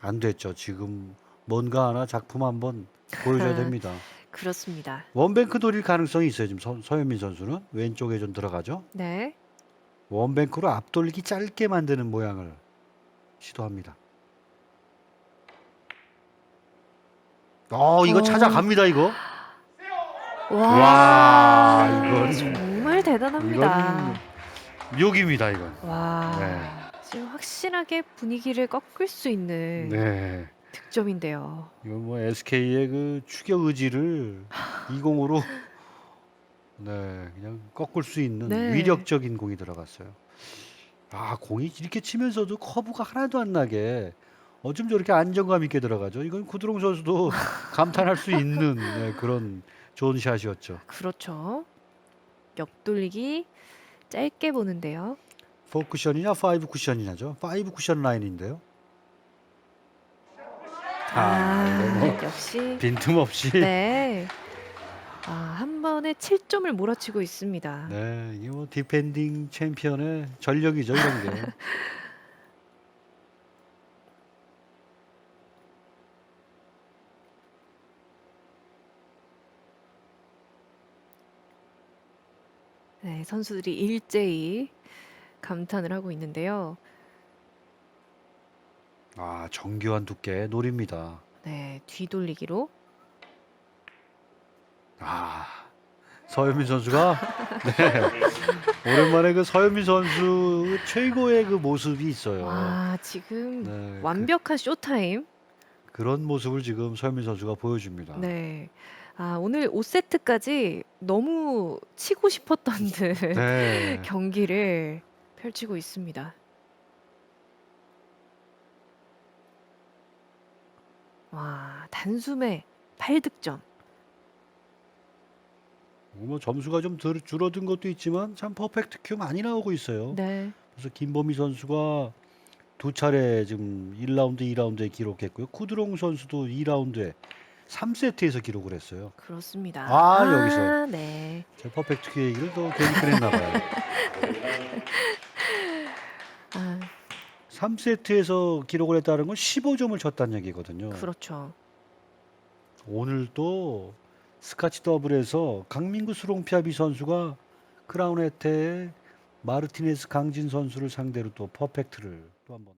안 됐죠. 지금 뭔가 하나 작품 한번 보여줘야 됩니다. 그렇습니다. 원뱅크 노릴 가능성이 있어요. 지금 서, 서현민 선수는 왼쪽에 좀 들어가죠. 네. 원뱅크로 앞돌리기 짧게 만드는 모양을 시도합니다. 어, 이거 어. 찾아갑니다, 이거. 와, 와, 이건 정말 대단합니다. 이건 묘기입니다, 이건. 와, 네. 지금 확실하게 분위기를 꺾을 수 있는 네. 득점인데요. 이건 뭐 SK의 그 추격 의지를 2공으로 네, 그냥 꺾을 수 있는 네. 위력적인 공이 들어갔어요. 아, 공이 이렇게 치면서도 커브가 하나도 안 나게 어쩜 저렇게 안정감 있게 들어가죠. 이건 구드롱 선수도 감탄할 수 있는 네, 그런 좋은 샷이었죠. 그렇죠. 옆돌리기 짧게 보는데요. 4 쿠션이냐 5 쿠션이냐죠. 5 쿠션 라인인데요. 아, 뭐 역시 빈틈없이 네. 아, 한 번에 7점을 몰아치고 있습니다. 네, 이게 뭐 디펜딩 챔피언의 전력이죠, 이런 게. 네, 선수들이 일제히 감탄을 하고 있는데요. 아, 정교한 두께 노립니다. 네, 뒤돌리기로 아, 서현민 선수가 네, 오랜만에 그 서현민 선수 최고의 그 모습이 있어요. 와, 지금 네, 완벽한 쇼타임. 그, 런 모습을 지금 서현민 선수가 보여줍니다. 네. 아, 오늘 5세트까지 너무 치고 싶었던 듯 네. 경기를 펼치고 있습니다. 와, 단숨에 8득점. 뭐 점수가 좀 덜- 줄어든 것도 있지만 참 퍼펙트 큐 많이 나오고 있어요. 네. 그래서 김범희 선수가 두 차례 지금 1라운드, 2라운드에 기록했고요. 쿠드롱 선수도 2라운드에 3세트에서 기록을 했어요. 그렇습니다. 아, 여기서. 네. 제 퍼펙트 큐 얘기를 또 괜히 꺼냈나 봐요. 아, 3세트에서 기록을 했다는 건 15점을 쳤다는 얘기거든요. 그렇죠. 오늘 또 스카치 더블에서 강민구 수롱피아비 선수가 크라운 혜태의 마르티네스 강진 선수를 상대로 또 퍼펙트를 또 한번